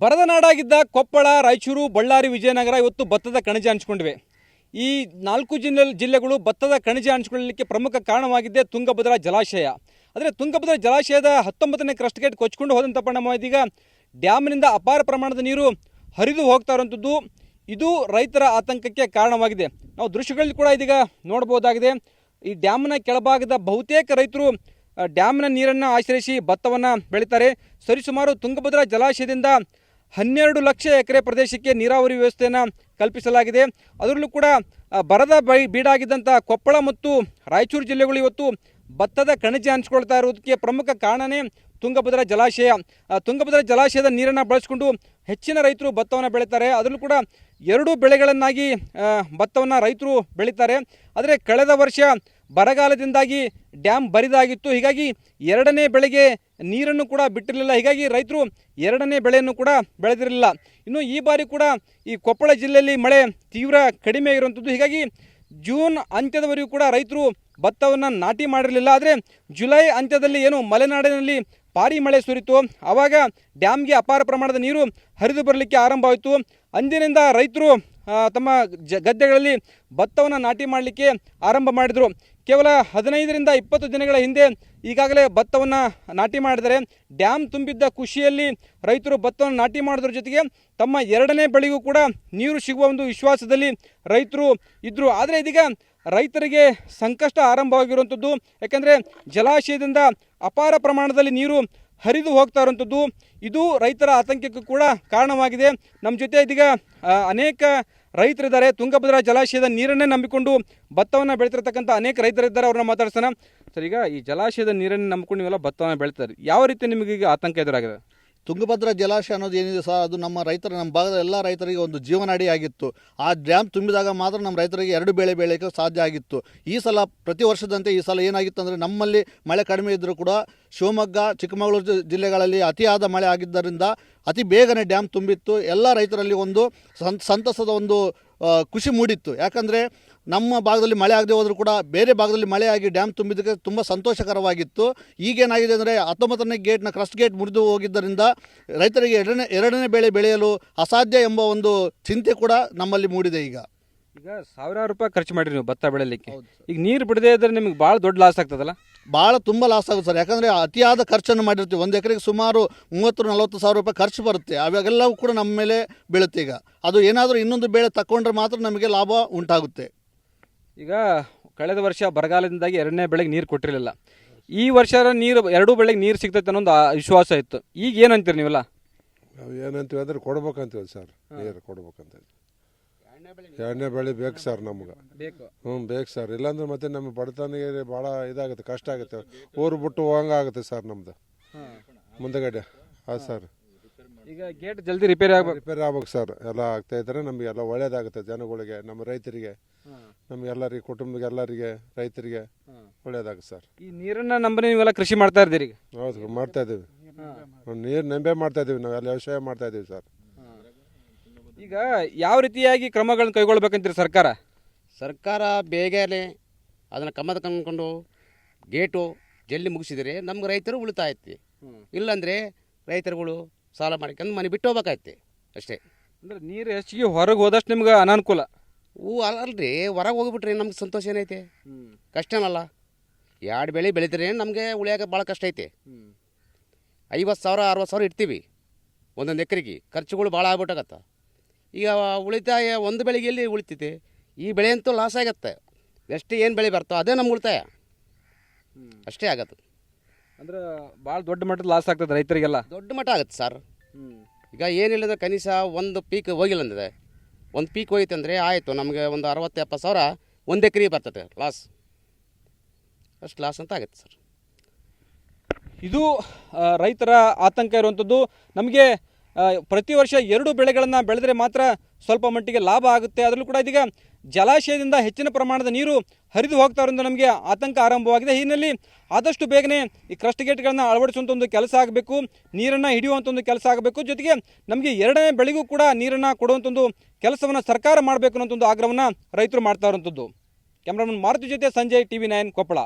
ಬರದ ನಾಡಾಗಿದ್ದ ಕೊಪ್ಪಳ, ರಾಯಚೂರು, ಬಳ್ಳಾರಿ, ವಿಜಯನಗರ ಇವತ್ತು ಭತ್ತದ ಕಣಜ ಹಂಚಿಕೊಂಡಿವೆ. ಈ ನಾಲ್ಕು ಜಿಲ್ಲೆ ಜಿಲ್ಲೆಗಳು ಭತ್ತದ ಕಣಜ ಹಂಚಿಕೊಳ್ಳಲಿಕ್ಕೆ ಪ್ರಮುಖ ಕಾರಣವಾಗಿದ್ದೆ ತುಂಗಭದ್ರಾ ಜಲಾಶಯ. ಆದರೆ ತುಂಗಭದ್ರಾ ಜಲಾಶಯದ ಹತ್ತೊಂಬತ್ತನೇ ಕ್ರಸ್ಟ್ ಗೇಟ್ ಕೊಚ್ಕೊಂಡು ಹೋದಂಥ ಪರಿಣಾಮ ಇದೀಗ ಡ್ಯಾಮ್ನಿಂದ ಅಪಾರ ಪ್ರಮಾಣದ ನೀರು ಹರಿದು ಹೋಗ್ತಾ ಇರುವಂಥದ್ದು ಇದು ರೈತರ ಆತಂಕಕ್ಕೆ ಕಾರಣವಾಗಿದೆ. ನಾವು ದೃಶ್ಯಗಳಲ್ಲಿ ಕೂಡ ಇದೀಗ ನೋಡ್ಬೋದಾಗಿದೆ. ಈ ಡ್ಯಾಮ್ನ ಕೆಳಭಾಗದ ಬಹುತೇಕ ರೈತರು ಡ್ಯಾಮ್ನ ನೀರನ್ನು ಆಶ್ರಯಿಸಿ ಭತ್ತವನ್ನು ಬೆಳೀತಾರೆ. ಸರಿಸುಮಾರು ತುಂಗಭದ್ರಾ ಜಲಾಶಯದಿಂದ ಹನ್ನೆರಡು ಲಕ್ಷ ಎಕರೆ ಪ್ರದೇಶಕ್ಕೆ ನೀರಾವರಿ ವ್ಯವಸ್ಥೆಯನ್ನು ಕಲ್ಪಿಸಲಾಗಿದೆ. ಅದರಲ್ಲೂ ಕೂಡ ಬರದ ಬೈ ಬೀಡಾಗಿದ್ದಂಥ ಕೊಪ್ಪಳ ಮತ್ತು ರಾಯಚೂರು ಜಿಲ್ಲೆಗಳು ಇವತ್ತು ಭತ್ತದ ಕಣಜ ಹಂಚ್ಕೊಳ್ತಾ ಇರುವುದಕ್ಕೆ ಪ್ರಮುಖ ಕಾರಣನೇ ತುಂಗಭದ್ರಾ ಜಲಾಶಯ. ತುಂಗಭದ್ರ ಜಲಾಶಯದ ನೀರನ್ನು ಬಳಸಿಕೊಂಡು ಹೆಚ್ಚಿನ ರೈತರು ಭತ್ತವನ್ನು ಬೆಳೀತಾರೆ. ಅದರಲ್ಲೂ ಕೂಡ ಎರಡು ಬೆಳೆಗಳನ್ನಾಗಿ ಭತ್ತವನ್ನು ರೈತರು ಬೆಳೀತಾರೆ. ಆದರೆ, ಕಳೆದ ವರ್ಷ ಬರಗಾಲದಿಂದಾಗಿ ಡ್ಯಾಮ್ ಬರಿದಾಗಿತ್ತು. ಹೀಗಾಗಿ ಎರಡನೇ ಬೆಳೆಗೆ ನೀರನ್ನು ಕೂಡ ಬಿಟ್ಟಿರಲಿಲ್ಲ. ಹೀಗಾಗಿ ರೈತರು ಎರಡನೇ ಬೆಳೆಯನ್ನು ಕೂಡ ಬೆಳೆದಿರಲಿಲ್ಲ. ಇನ್ನು ಈ ಬಾರಿ ಕೂಡ ಈ ಕೊಪ್ಪಳ ಜಿಲ್ಲೆಯಲ್ಲಿ ಮಳೆ ತೀವ್ರ ಕಡಿಮೆ ಇರುವಂಥದ್ದು ಹೀಗಾಗಿ ಜೂನ್ ಅಂತ್ಯದವರೆಗೂ ಕೂಡ ರೈತರು ಭತ್ತವನ್ನು ನಾಟಿ ಮಾಡಿರಲಿಲ್ಲ. ಆದರೆ ಜುಲೈ ಅಂತ್ಯದಲ್ಲಿ ಏನು ಮಲೆನಾಡಿನಲ್ಲಿ ಭಾರಿ ಮಳೆ ಸುರಿತು. ಆವಾಗ ಡ್ಯಾಮ್ಗೆ ಅಪಾರ ಪ್ರಮಾಣದ ನೀರು ಹರಿದು ಬರಲಿಕ್ಕೆ ಆರಂಭವಾಯಿತು ಅಂದಿನಿಂದ ರೈತರು ತಮ್ಮ ಜ, ಗದ್ದೆಗಳಲ್ಲಿ ಭತ್ತವನ್ನು ನಾಟಿ ಮಾಡಲಿಕ್ಕೆ ಆರಂಭ ಮಾಡಿದರು. ಕೇವಲ ಹದಿನೈದರಿಂದ ಇಪ್ಪತ್ತು ದಿನಗಳ ಹಿಂದೆ ಈಗಾಗಲೇ ಭತ್ತವನ್ನು ನಾಟಿ ಮಾಡಿದರೆ ಡ್ಯಾಮ್ ತುಂಬಿದ್ದ ಖುಷಿಯಲ್ಲಿ ರೈತರು ಭತ್ತವನ್ನು ನಾಟಿ ಮಾಡೋದ್ರ ಜೊತೆಗೆ ತಮ್ಮ ಎರಡನೇ ಬೆಳೆಗೂ ಕೂಡ ನೀರು ಸಿಗುವ ಒಂದು ವಿಶ್ವಾಸದಲ್ಲಿ ರೈತರು ಇದ್ದರು ಆದರೆ ಇದೀಗ ರೈತರಿಗೆ ಸಂಕಷ್ಟ ಆರಂಭವಾಗಿರುವಂಥದ್ದು. ಯಾಕೆಂದರೆ ಜಲಾಶಯದಿಂದ ಅಪಾರ ಪ್ರಮಾಣದಲ್ಲಿ ನೀರು ಹರಿದು ಹೋಗ್ತಾ ಇರುವಂಥದ್ದು. ಇದು ರೈತರ ಆತಂಕಕ್ಕೂ ಕೂಡ ಕಾರಣವಾಗಿದೆ. ನಮ್ಮ ಜೊತೆ ಇದೀಗ ಅನೇಕ ರೈತರಿದ್ದಾರೆ. ತುಂಗಭದ್ರಾ ಜಲಾಶಯದ ನೀರನ್ನೇ ನಂಬಿಕೊಂಡು ಭತ್ತವನ್ನು ಬೆಳೆತಿರ್ತಕ್ಕಂಥ ಅನೇಕ ರೈತರಿದ್ದಾರೆ ಅವ್ರನ್ನ ಮಾತಾಡ್ಸೋಣ. ಸರ್, ಈಗ ಈ ಜಲಾಶಯದ ನೀರನ್ನು ನಂಬಿಕೊಂಡು ನೀವೆಲ್ಲ ಭತ್ತವನ್ನು ಬೆಳೀತಾರೆ ಯಾವ ರೀತಿ ನಿಮಗೆ ಈಗ ಆತಂಕ ಎದುರಾಗಿದೆ? ತುಂಗಭದ್ರಾ ಜಲಾಶಯ ಅನ್ನೋದು ಏನಿದೆ ಸರ್? ಅದು ನಮ್ಮ ರೈತರ, ನಮ್ಮ ಭಾಗದ ಎಲ್ಲ ರೈತರಿಗೆ ಒಂದು ಜೀವನಾಡಿ ಆಗಿತ್ತು. ಆ ಡ್ಯಾಮ್ ತುಂಬಿದಾಗ ಮಾತ್ರ ನಮ್ಮ ರೈತರಿಗೆ ಎರಡು ಬೆಳೆ ಬೆಳೆಯೋಕ್ಕೆ ಸಾಧ್ಯ ಆಗಿತ್ತು. ಈ ಸಲ ಪ್ರತಿ ವರ್ಷದಂತೆ ಈ ಸಲ ಏನಾಗಿತ್ತು ಅಂದರೆ ನಮ್ಮಲ್ಲಿ ಮಳೆ ಕಡಿಮೆ ಇದ್ದರೂ ಕೂಡ ಶಿವಮೊಗ್ಗ, ಚಿಕ್ಕಮಗಳೂರು ಜಿಲ್ಲೆಗಳಲ್ಲಿ ಅತಿಯಾದ ಮಳೆ ಆಗಿದ್ದರಿಂದ ಅತಿ ಬೇಗನೆ ಡ್ಯಾಮ್ ತುಂಬಿತ್ತು. ಎಲ್ಲ ರೈತರಲ್ಲಿ ಒಂದು ಸಂತಸದ ಒಂದು ಖುಷಿ ಮೂಡಿತ್ತು. ಯಾಕಂದರೆ ನಮ್ಮ ಭಾಗದಲ್ಲಿ ಮಳೆ ಆಗದೆ ಹೋದರೂ ಕೂಡ ಬೇರೆ ಭಾಗದಲ್ಲಿ ಮಳೆ ಆಗಿ ಡ್ಯಾಮ್ ತುಂಬಿದ್ದಕ್ಕೆ ತುಂಬ ಸಂತೋಷಕರವಾಗಿತ್ತು. ಈಗೇನಾಗಿದೆ ಅಂದರೆ ಹತ್ತೊಂಬತ್ತನೇ ಗೇಟ್ನ ಕ್ರಸ್ಟ್ ಗೇಟ್ ಮುರಿದು ಹೋಗಿದ್ದರಿಂದ ರೈತರಿಗೆ ಎರಡನೇ ಎರಡನೇ ಬೆಳೆ ಬೆಳೆಯಲು ಅಸಾಧ್ಯ ಎಂಬ ಒಂದು ಚಿಂತೆ ಕೂಡ ನಮ್ಮಲ್ಲಿ ಮೂಡಿದೆ ಈಗ. ಈಗ ಸಾವಿರಾರು ರೂಪಾಯಿ ಖರ್ಚು ಮಾಡಿರಿ ನೀವು ಭತ್ತ ಬೆಳೆಯಲಿಕ್ಕೆ. ಈಗ ನೀರು ಬಿಡದೇ ಇದ್ರೆ ನಿಮಗೆ ಭಾಳ ದೊಡ್ಡ ಲಾಸ್ ಆಗ್ತದಲ್ಲ? ಭಾಳ ತುಂಬ ಲಾಸ್ ಆಗುತ್ತೆ ಸರ್. ಯಾಕಂದರೆ ಅತಿಯಾದ ಖರ್ಚನ್ನು ಮಾಡಿರ್ತೀವಿ. ಒಂದು ಎಕರೆಗೆ ಸುಮಾರು ಮೂವತ್ತು ನಲವತ್ತು ಸಾವಿರ ರೂಪಾಯಿ ಖರ್ಚು ಬರುತ್ತೆ. ಅವಾಗೆಲ್ಲವೂ ಕೂಡ ನಮ್ಮ ಮೇಲೆ ಬೀಳುತ್ತೆ ಈಗ. ಅದು ಏನಾದರೂ ಇನ್ನೊಂದು ಬೆಳೆ ತಗೊಂಡ್ರೆ ಮಾತ್ರ ನಮಗೆ ಲಾಭ ಉಂಟಾಗುತ್ತೆ. ಈಗ ಕಳೆದ ವರ್ಷ ಬರಗಾಲದಿಂದಾಗಿ ಎರಡನೇ ಬೆಳೆಗೆ ನೀರು ಕೊಟ್ಟಿರಲಿಲ್ಲ. ಈ ವರ್ಷ ನೀರು ಎರಡೂ ಬೆಳೆಗೆ ನೀರು ಸಿಗ್ತೈತೆ ಅನ್ನೋ ಒಂದು ಆ ವಿಶ್ವಾಸ ಇತ್ತು. ಈಗ ಏನಂತೀರಿ ನೀವೆಲ್ಲ? ನಾವು ಏನಂತೀವಿ ಅಂದ್ರೆ ಕೊಡ್ಬೇಕಂತೀವಿ ಸರ್. ನೀರು ಕೊಡ್ಬೇಕಂತ. ಎರಡನೇ ಬೆಳೆ ಬೇಕು. ಸರ್ ನಮ್ಗೆ. ಬೇಕು. ಹ್ಞೂ ಬೇಕು ಸರ್. ಇಲ್ಲಾಂದ್ರೆ ಮತ್ತೆ ನಮ್ಮ ಬಡತನಿಗೆ ಭಾಳ ಇದಾಗುತ್ತೆ ಕಷ್ಟ ಆಗುತ್ತೆ. ಊರು ಬಿಟ್ಟು ಹೋಗಂಗಾಗುತ್ತೆ ಸರ್ ನಮ್ದು. ಮುಂದಗಡೆ. ಹಾಂ ಸರ್. ಈಗ ಗೇಟ್ ಜಲ್ದಿ ರಿಪೇರಿ ಆಗ್ಬೇಕು. ರಿಪೇರಿ ಆಗ್ಬೇಕು ಸರ್. ಎಲ್ಲ ಆಗ್ತಾ ಇದ್ರೆ ನಮಗೆ ಎಲ್ಲ ಒಳ್ಳೇದಾಗುತ್ತೆ ಜನಗಳಿಗೆ ನಮ್ಮ ರೈತರಿಗೆ ನಮ್ಗೆಲ್ಲರಿಗೆ ಕುಟುಂಬಕ್ಕೆ ಎಲ್ಲರಿಗೆ ರೈತರಿಗೆ ಒಳ್ಳೇದಾಗುತ್ತೆ ಸರ್. ಈ ನೀರನ್ನ ನಂಬಿ ನೀವೆಲ್ಲ ಕೃಷಿ ಮಾಡ್ತಾ ಇದ್ದೀರಿ ಈಗ. ಹೌದು ಮಾಡ್ತಾ ಇದ್ದೀವಿ. ನೀರು ನಂಬೆ ಮಾಡ್ತಾ ಇದ್ದೀವಿ ನಾವೆಲ್ಲ ವ್ಯವಸಾಯ ಮಾಡ್ತಾ ಇದ್ದೀವಿ ಸರ್. ಈಗ ಯಾವ ರೀತಿಯಾಗಿ ಕ್ರಮಗಳನ್ನು ಕೈಗೊಳ್ಬೇಕಂತೀರಿ ಸರ್ಕಾರ? ಸರ್ಕಾರ ಬೇಗನೆ ಅದನ್ನು ಕಮ್ಮದ ಕಂಡ್ಕೊಂಡು ಗೇಟು ಜಲ್ಲಿ ಮುಗಿಸಿದರೆ ನಮ್ಗೆ ರೈತರು ಉಳಿತಾಯ ಐತಿ ಇಲ್ಲಾಂದರೆ ರೈತರುಗಳು ಸಾಲ ಮಾಡ್ಕೊಂಡು ಮನೆ ಬಿಟ್ಟು ಹೋಗ್ಬೇಕಾಯ್ತಿ ಅಷ್ಟೇ. ಅಂದ್ರೆ ನೀರು ಹೆಚ್ಚಿಗೆ ಹೊರಗೆ ಹೋದಷ್ಟು ನಿಮ್ಗೆ ಅನಾನುಕೂಲ? ಹೂ ಅಲ್ರಿ ಹೊರಗೆ ಹೋಗ್ಬಿಟ್ರಿ ನಮ್ಗೆ ಸಂತೋಷ ಏನೈತೆ? ಕಷ್ಟನಲ್ಲ. ಎರಡು ಬೆಳೆ ಬೆಳಿತಾರೆ ನಮಗೆ ಉಳಿಯೋಕೆ ಭಾಳ ಕಷ್ಟ ಐತೆ. ಐವತ್ತು ಸಾವಿರ ಅರವತ್ತು ಸಾವಿರ ಇಡ್ತೀವಿ. ಒಂದೊಂದು ಎಕರೆಗೆ. ಖರ್ಚುಗಳು ಭಾಳ ಆಗ್ಬಿಟ್ಟಾಗತ್ತ. ಈಗ ಉಳಿತಾಯ ಒಂದು ಬೆಳೆಗೆ ಎಲ್ಲಿ ಉಳಿತೈತೆ ಈ ಬೆಳೆ ಅಂತೂ ಲಾಸ್ ಆಗತ್ತೆ. ಎಷ್ಟು ಏನು ಬೆಳೆ ಬರ್ತೋ ಅದೇ ನಮ್ಮ ಉಳಿತಾಯ. ಅಷ್ಟೇ ಆಗತ್ತೆ ಅಂದ್ರೆ ಭಾಳ ದೊಡ್ಡ ಮಟ್ಟದ ಲಾಸ್ ಆಗ್ತದೆ ರೈತರಿಗೆಲ್ಲ? ದೊಡ್ಡ ಮಟ್ಟ ಆಗುತ್ತೆ ಸರ್ ಈಗ ಏನಿಲ್ಲದ ಕನಿಷ್ಠ ಒಂದು ಪೀಕ್ ಹೋಗಿಲ್ಲ ಅಂದಿದೆ ಒಂದು ಪೀಕ್ ಹೋಯ್ತು ಅಂದರೆ ಆಯಿತು. ನಮಗೆ ಒಂದು ಅರವತ್ತು ಎಪ್ಪತ್ತು ಸಾವಿರ ಒಂದು ಎಕರೆ ಬರ್ತದೆ ಲಾಸ್ ಅಷ್ಟು ಲಾಸ್ ಅಂತ ಆಗುತ್ತೆ ಸರ್ ಇದು ರೈತರ ಆತಂಕ ಇರುವಂಥದ್ದು ನಮಗೆ ಪ್ರತಿ ವರ್ಷ ಎರಡು ಬೆಳೆಗಳನ್ನು ಬೆಳೆದರೆ ಮಾತ್ರ ಸ್ವಲ್ಪ ಮಟ್ಟಿಗೆ ಲಾಭ ಆಗುತ್ತೆ. ಅದರಲ್ಲೂ ಕೂಡ ಇದೀಗ ಜಲಾಶಯದಿಂದ ಹೆಚ್ಚಿನ ಪ್ರಮಾಣದ ನೀರು ಹರಿದು ಹೋಗ್ತಾ ಇರೋದ್ರಿಂದ ನಮಗೆ ಆತಂಕ ಆರಂಭವಾಗಿದೆ. ಈ ಹಿನ್ನೆಲೆಯಲ್ಲಿ ಆದಷ್ಟು ಬೇಗನೆ ಈ ಕ್ರಸ್ಟ್ ಗೇಟ್ಗಳನ್ನು ಅಳವಡಿಸುವಂಥ ಒಂದು ಕೆಲಸ ಆಗಬೇಕು, ನೀರನ್ನು ಹಿಡಿಯುವಂಥ ಒಂದು ಕೆಲಸ ಆಗಬೇಕು. ಜೊತೆಗೆ ನಮಗೆ ಎರಡನೇ ಬೆಳೆಗೂ ಕೂಡ ನೀರನ್ನು ಕೊಡುವಂಥ ಒಂದು ಕೆಲಸವನ್ನು ಸರ್ಕಾರ ಮಾಡಬೇಕು ಅನ್ನೋಂಥ ಒಂದು ಆಗ್ರಹವನ್ನು ರೈತರು ಮಾಡ್ತಾ ಇರುವಂಥದ್ದು ಕ್ಯಾಮ್ರಾಮನ್ ಮಾರುತಿ ಜೊತೆ ಸಂಜಯ್ ಟಿ ವಿ ಕೊಪ್ಪಳ.